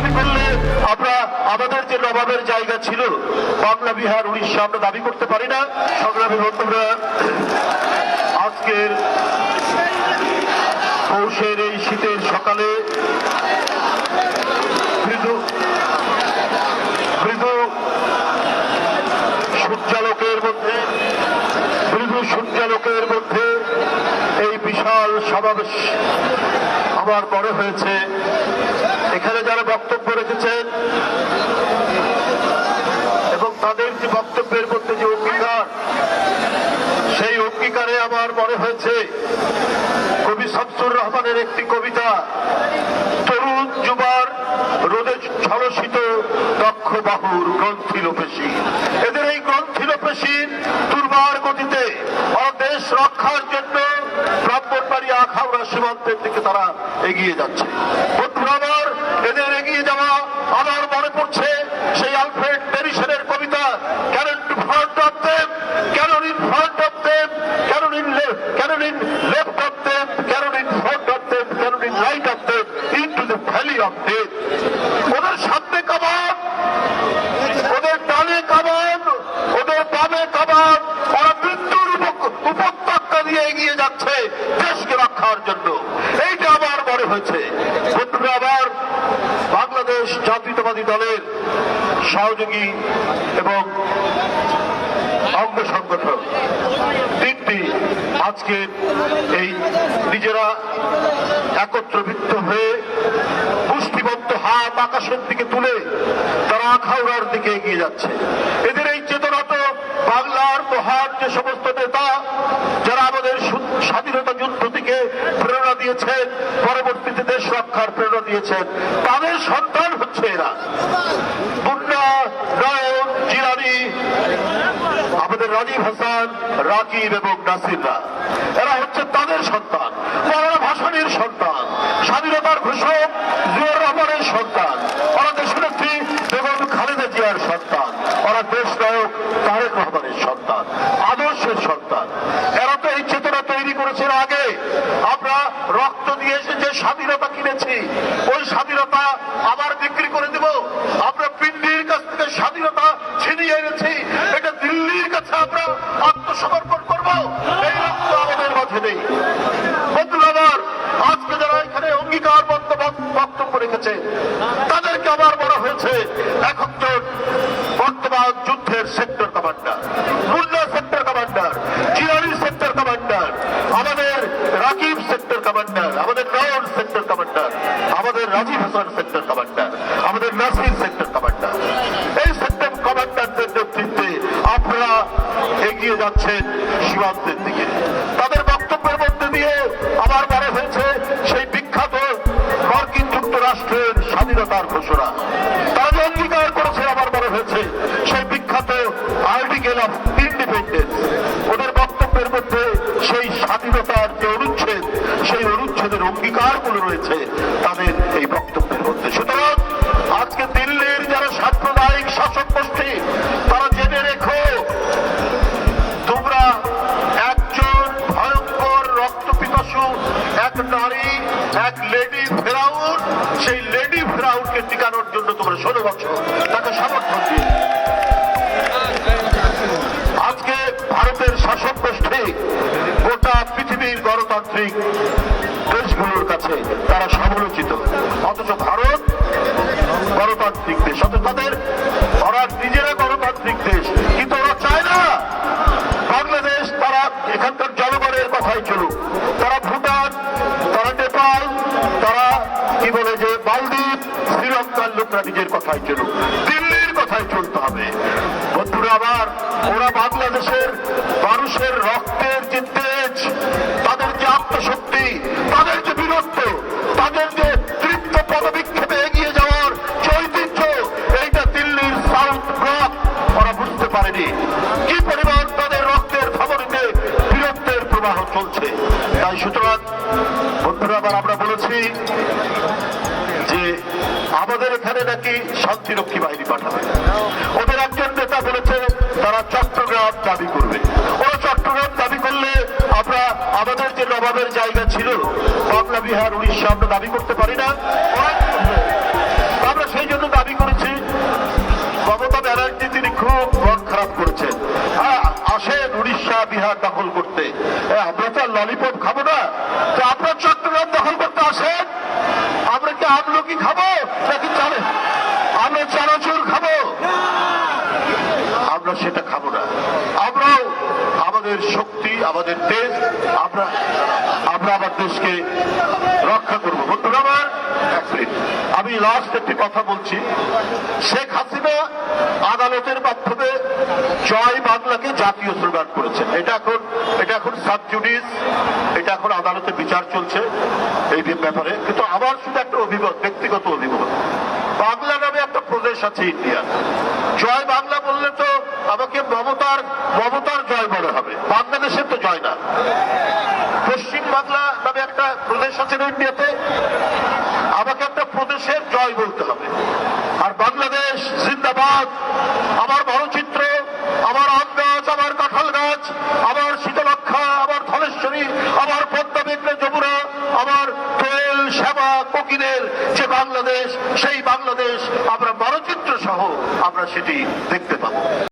দাবি করলে আমরা আমাদের যে নবাবের জায়গা ছিল। বাংলা, বিহার, উড়িষ্যা আমরা দাবি করতে পারি না। সংগ্রামী বন্ধুরা, আজকের পৌষের এই শীতের সকালে বিশাল সমাবেশ আমার মনে হয়েছে। এখানে যারা বক্তব্য রেখেছেন এবং তাদের যে বক্তব্যের মধ্যে যে অঙ্গীকার, সেই অঙ্গীকারে আমার মনে হয়েছে কবি শামসুর রহমানের একটি কবিতা, তরুণ যুবার রোদে ঝলসিত দক্ষ বাহুর গ্রন্থিল পেশি এদের এই গ্রন্থিল পেশির দুর্বার গতিতে দেশ রক্ষার জন্য ব্রাহ্মণবাড়ি আখাউড়া সীমান্তের দিকে তারা এগিয়ে যাচ্ছে। এদের এগিয়ে যাওয়া আমার মনে পড়ছে সেই আলফ্রেড প্যারিসনের কবিতা cannon to front of them cannon in front of them cannon in in left of them in front of them in right of them into the valley of death এগিয়ে যাচ্ছে দেশকে রক্ষার জন্য। এইটা আমার মনে হয়েছে। আবার বাংলাদেশ জাতীয়তাবাদী দলের সহযোগী এবং অঙ্গ সংগঠন তিনটি আজকে এই নিজেরা একত্রবৃত্ত হয়ে পুষ্টিবন্ত হাত আকাশের দিকে তুলে তারা আখাউড়ার দিকে এগিয়ে যাচ্ছে। এদের বাংলার মহান যে সমস্ত নেতা, যারা আমাদের স্বাধীনতা যুদ্ধ থেকে প্রেরণা দিয়েছেন, পরবর্তীতে দেশ রক্ষার প্রেরণা দিয়েছেন, তাদের সন্তান হচ্ছে এরা। মুন্না নয়ন জিরানি আমাদের রাজীব হাসান, রাকিব এবং নাসিররা, এরা হচ্ছে তাদের সন্তান মৌলানা ভাসানির সন্তান স্বাধীনতার ঘোষক জিয়র রহমানের সন্তান ওরা দেশনেত্রী বেগম খালেদা জিয়ার সন্তান ওরা দেশ নায়ক তারেক রহমানের সন্তান আদর্শের এরা তো এই চেতনা তৈরি করেছিল আগে। আমরা রক্ত দিয়ে এসে যে স্বাধীনতা কিনেছি, ওই স্বাধীনতা আবার বিক্রি করে দেব। আমরা পিন্ডির কাছ থেকে স্বাধীনতা ছিনিয়ে এনেছি। এটা দিল্লির কাছে আমরা আত্মসমর্পণ করব। এই রক্ত আমাদের মাঝে নেই। আজকে যারা এখানে অঙ্গীকার বক্তব্য রেখেছে, তাদেরকে আবার রাজীব হাসান সেক্টর কমান্ডার আমাদের নাসির সেক্টর কমান্ডার এই সেক্টর কমান্ডারদের নেতৃত্বে আপনারা এগিয়ে যাচ্ছেন সীমান্তের দিকে। তাদের বক্তব্যের মধ্যে দিয়ে আবার বলা হয়েছে, সেই বিখ্যাত মার্কিন যুক্তরাষ্ট্রের স্বাধীনতার ঘোষণা। তারা যে অঙ্গীকার করেছে, আবার বলা হয়েছে, সেই বিখ্যাত আর্টিকেল অফ ইন্ডিপেন্ডেন্স। ওদের বক্তব্যের মধ্যে সেই স্বাধীনতার যে অনুচ্ছেদ, সেই অনুচ্ছেদের অঙ্গীকারগুলো রয়েছে, তাদের ষোলো বছর তাকে সমর্থন দিয়ে। আজকে ভারতের শাসক গোষ্ঠী গোটা পৃথিবীর গণতান্ত্রিক দেশগুলোর কাছে তারা সমালোচিত। অথচ ভারত গণতান্ত্রিক দেশ অথচ তাদের ওরা নিজেরা গণতান্ত্রিক দেশ, কিন্তু ওরা চায় না। বাংলাদেশ তারা এখানকার জনগণের কথাই চলুক, তারা ভুটান বলে যে, মালদ্বীপ, শ্রীলঙ্কার লোকরা নিজের কথাই চলুক দিল্লির কথাই চলতে হবে। বন্ধুরা আবার ওরা বাংলাদেশের মানুষের রক্তের যে তেজ আমাদের এখানে নাকি শান্তিরক্ষী বাহিনী পাঠাবে। ওদের একজন নেতা বলেছে, তারা চট্টগ্রাম দাবি করবে। ওরা চট্টগ্রাম দাবি করলে আমরা আমাদের যে নবাবের জায়গা ছিল, বাংলা, বিহার, উড়িষ্যা, আমরা দাবি করতে পারি না। আমরা সেই জন্য দাবি করেছি, মমতা ব্যানার্জি তিনি খুব মন খারাপ করেছেন। হ্যাঁ, আসেন উড়িষ্যা, বিহার দখল করতে। হ্যাঁ, আমরা তো ললিপপ খাব না। কি খাব? নাকি আমরা চানাচুর খাব। আমরা সেটা খাব না। আমরাও আমাদের শক্তি, আমাদের দেশ, আমরা আমরা আমার দেশকে রক্ষা করব। বন্ধুরা আমার আমি লাস্ট একটি কথা বলছি। শেখ আদালতের মাধ্যমে জয় বাংলাকে জাতীয় স্লোগান করেছেন এটা এখন এটা এখন সাবজুডিস এটা এখন আদালতে বিচার চলছে এই ব্যাপারে। কিন্তু আমার শুধু একটা অভিমত, ব্যক্তিগত অভিমত। বাংলা নামে একটা প্রদেশ আছে ইন্ডিয়া। জয় বাংলা বললে তো আমাকে মমতার মমতার জয় মনে হবে। বাংলাদেশের তো জয় না। পশ্চিম বাংলা নামে একটা প্রদেশ আছে ইন্ডিয়াতে আমাকে একটা প্রদেশের জয় বলতে হবে আর বাংলাদেশ জিন্দাবাদ আমার মানচিত্র, আমার আম গাছ, আমার কাঁঠাল গাছ, আমার শীতলক্ষা আমার ধলেশ্বরী আমার পদ্মা যমুনা, আমার তেল সেবা কোকিলের যে বাংলাদেশ, সেই বাংলাদেশ আমরা মানচিত্র সহ আমরা সেটি দেখতে পাবো।